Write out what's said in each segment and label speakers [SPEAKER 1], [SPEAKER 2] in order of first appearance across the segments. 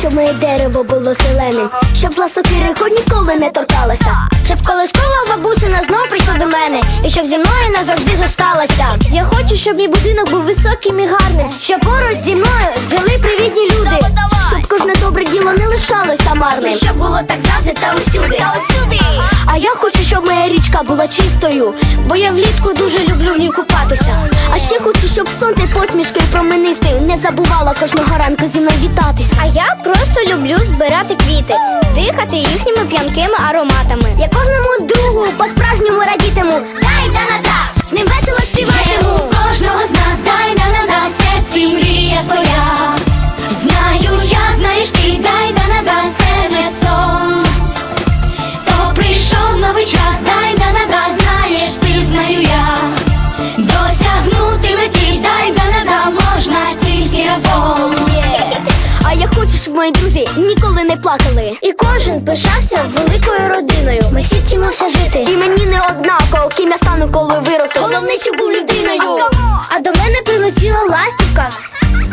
[SPEAKER 1] щоб моє дерево було зеленим, щоб зла сокири ніколи не торкалася, щоб колискова бабусина знов прийшла до мене, і щоб зі мною назавжди зосталася.
[SPEAKER 2] Я хочу, щоб мій будинок був високим і гарним,
[SPEAKER 1] щоб поруч зі мною жили привітні люди, щоб кожне добре діло не лишалося марним, щоб
[SPEAKER 2] було так завжди та усюди.
[SPEAKER 1] Була чистою, бо я влітку дуже люблю в ній купатися. А ще хочу, щоб сонце посмішкою променистою не забувала кожного ранку зі мною вітатися. А
[SPEAKER 2] я просто люблю збирати квіти,
[SPEAKER 3] дихати їхніми п'янкими ароматами.
[SPEAKER 1] Я кожному другу по-справжньому радітиму. Дай да на да, плакали.
[SPEAKER 2] І кожен пишався великою родиною. Ми всі вчимося жити.
[SPEAKER 1] І мені не однаково, ким я стану, коли виросту. Головне, щоб був людиною.
[SPEAKER 2] А до мене прилетіла ластівка.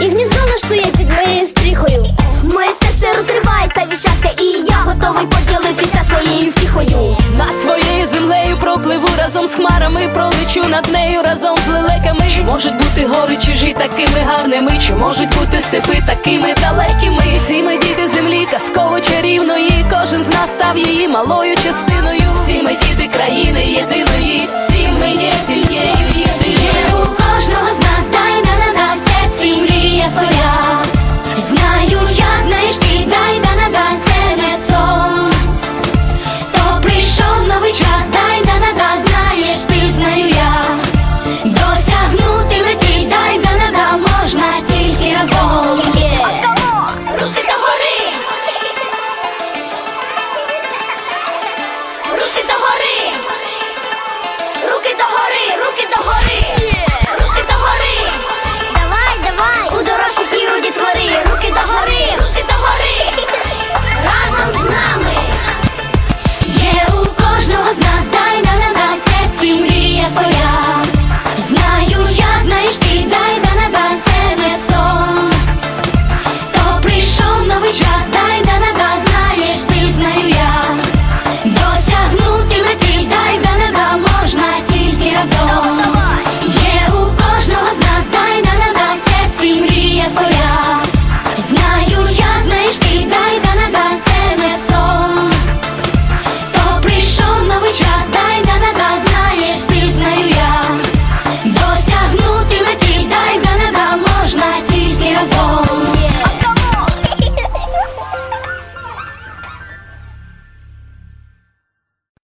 [SPEAKER 2] І гніздо влаштує під моєю стріхою.
[SPEAKER 1] Моє серце розривається від щастя, і я готовий поділитися своєю втіхою.
[SPEAKER 4] Над своєю землею пропливу разом з хмарами, пролечу над нею разом з лелеками. Можуть бути гори чужі такими гарними? Чи можуть бути степи такими далекими? Всі ми діти землі, казково чарівної. Кожен з нас став її малою частиною. Всі ми діти країни єдиної, всі ми є сильні. знаю, я знаєш ти дай да на да це не прийшов новий час, дай да на знаєш, ти знаю я. Досягнути мети, дай да на да можна тільки разом.